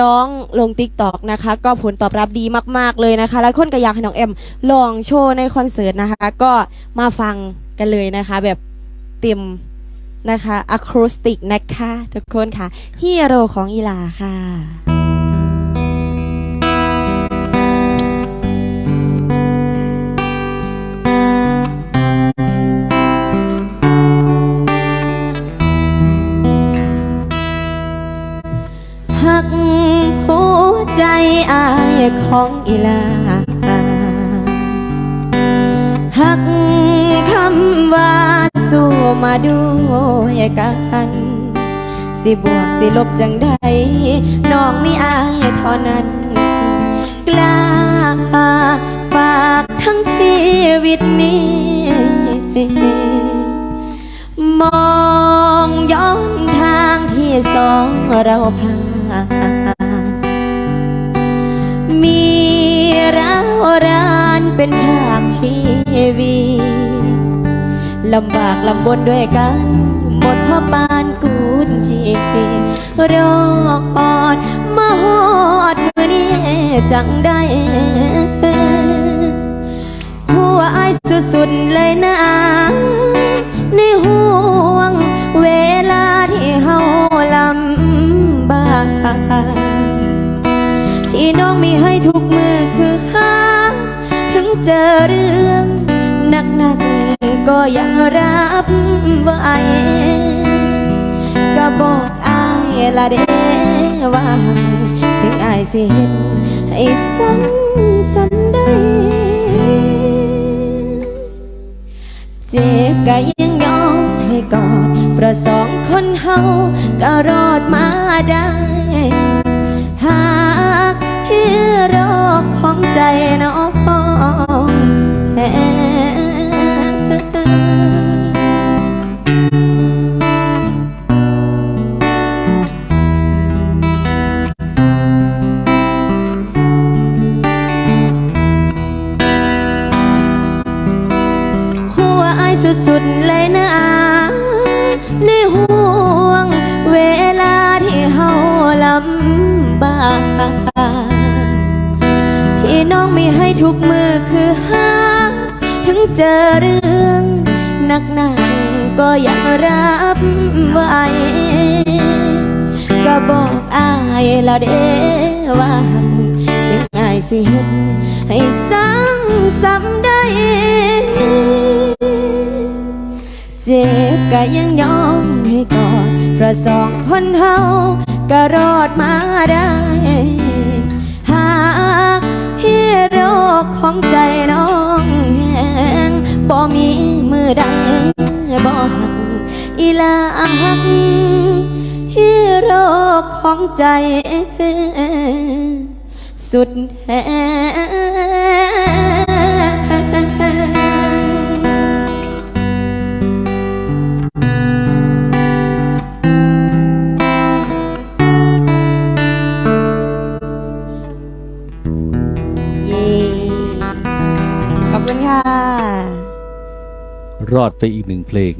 ร้องลงติ๊กตอกนะคะ ก็ผลตอบรับดีมาก ๆเลยนะคะแล้วคนก็อยากให้น้องเอ็มลองโชว์ในคอนเสิร์ตนะคะ ก็มาฟังกันเลยนะคะ แบบเต็มนะคะอะคูสติกนะคะ ทุกคนค่ะฮีโร่ของอีลาค่ะ หักหัวใจอายของอีลาหักคำว่าสู้มาด้วยกันสิบวกสิลบจังใดน้องไมีอายเท่านั้น กล้าฝากทั้งชีวิตนี้ มองย้อนทางที่สองเราผ่า มีร้ารานเป็นฉากชีวีลำบากลำบนด้วยกัน หมดพ่อปานกูนจีรอดมาหอดมือนี้จังได้หัวอายสุดๆเลยนะ ที่น้องมีให้ทุกมือคือหาถึงเจอเรื่องหนักๆก็ยังรับไหวก็บอกอายละเด้ว่าถึงอายสิเห็นให้ซ้ำซ้ำได้เจ็บก็ยังยอมให้กอดเพระสองคนเฮาก็รอดมาได้ ใจน้องแท้หัวอายสุดๆเลยนะในห่ว น้องไมีให้ทุกมือคือหาถึงเจอเรื่องหนักๆก็ยังรับไหวก็บอกอายละเด้ว่ายังไงสิเห็นให้ซ้ำซ้ำได้ เจ็บก็ยังยอมให้กอดเพราะสองคนเฮาก็รอดมาได้ ของใจน้องแหงบ่มีมือใดบ่หักอีลาหักฮีโร่ของใจสุดแหง รอดไปอีกหนึ่งเพลง